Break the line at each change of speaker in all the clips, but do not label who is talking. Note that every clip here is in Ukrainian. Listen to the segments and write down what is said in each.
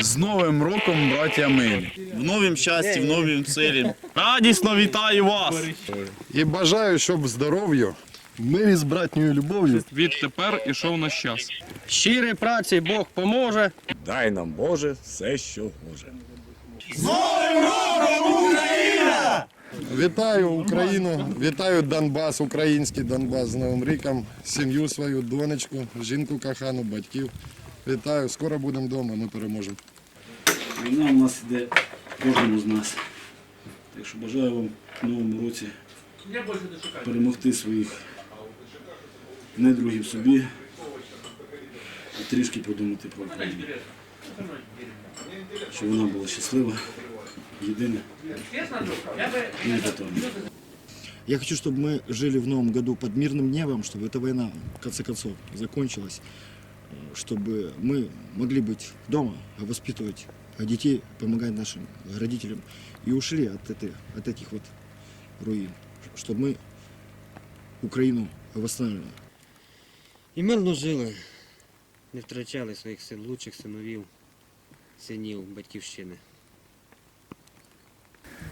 З Новим роком, браття милі!
В новім щасті, в новім цілі. Радісно вітаю вас!
І бажаю, щоб здоров'ю, мирі з братньою любов'ю.
Відтепер ішов наш час.
Щирій праці Бог поможе.
Дай нам Боже все, що може.
Вітаю Україну, вітаю Донбас, український Донбас з Новим ріком, сім'ю свою, донечку, жінку кохану, батьків. Вітаю, скоро будемо вдома, ми переможемо.
Війна у нас йде кожному з нас. Так що бажаю вам в новому році перемогти своїх недругів собі і трішки подумати про Україну. Щоб вона була щаслива, єдина і непотомна.
Я хочу, чтобы мы жили в новом году под мирным небом, чтобы эта война, в конце концов, закончилась, э, чтобы мы могли быть дома, а воспитывать детей, помогать нашим родителям и ушли от, этой, от этих вот руин, чтобы мы Украину восстанавливали.
І мирно жили, не втрачали своїх син, лучших синовів, синів, батьківщини.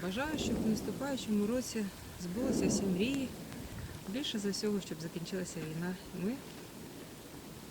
Бажаю, щоб в наступаючому році збулися всі мрії. Більше за всього, щоб закінчилася війна. і Ми